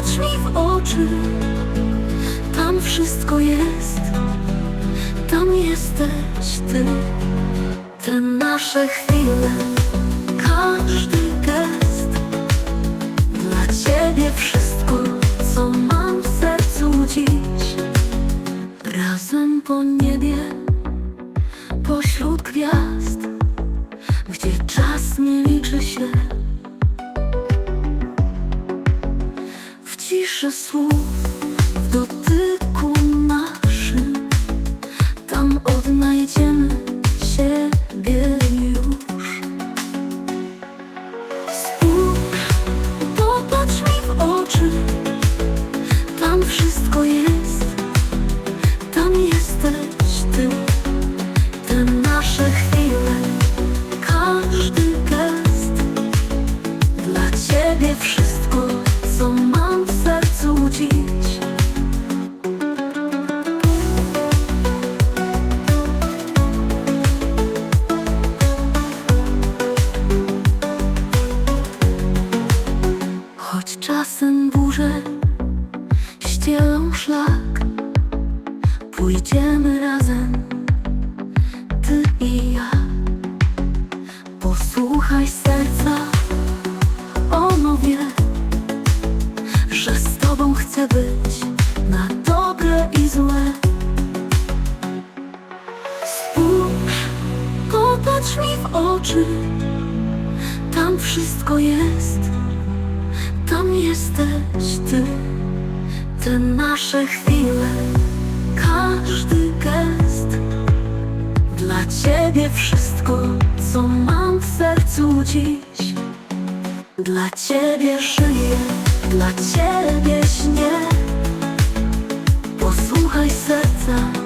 Popatrz mi w oczy, tam wszystko jest, tam jesteś ty. Te nasze chwile, każdy gest, dla ciebie wszystko, co mam w sercu dziś. Razem po niebie, pośród gwiazd, gdzie czas nie liczy się. Ciszy słów, w dotyku naszym, tam odnajdziemy siebie już. Spójrz, popatrz mi w oczy, tam wszystko jest, tam jesteś ty. Te nasze chwile, każdy gest, dla ciebie wszystko, czasem burze ścielą szlak, pójdziemy razem, ty i ja. Posłuchaj serca, ono wie, że z tobą chcę być na dobre i złe. Spójrz, popatrz mi w oczy, tam wszystko jest, tam jesteś ty, te nasze chwile, każdy gest. Dla ciebie wszystko, co mam w sercu dziś. Dla ciebie żyję, dla ciebie śnię. Posłuchaj serca.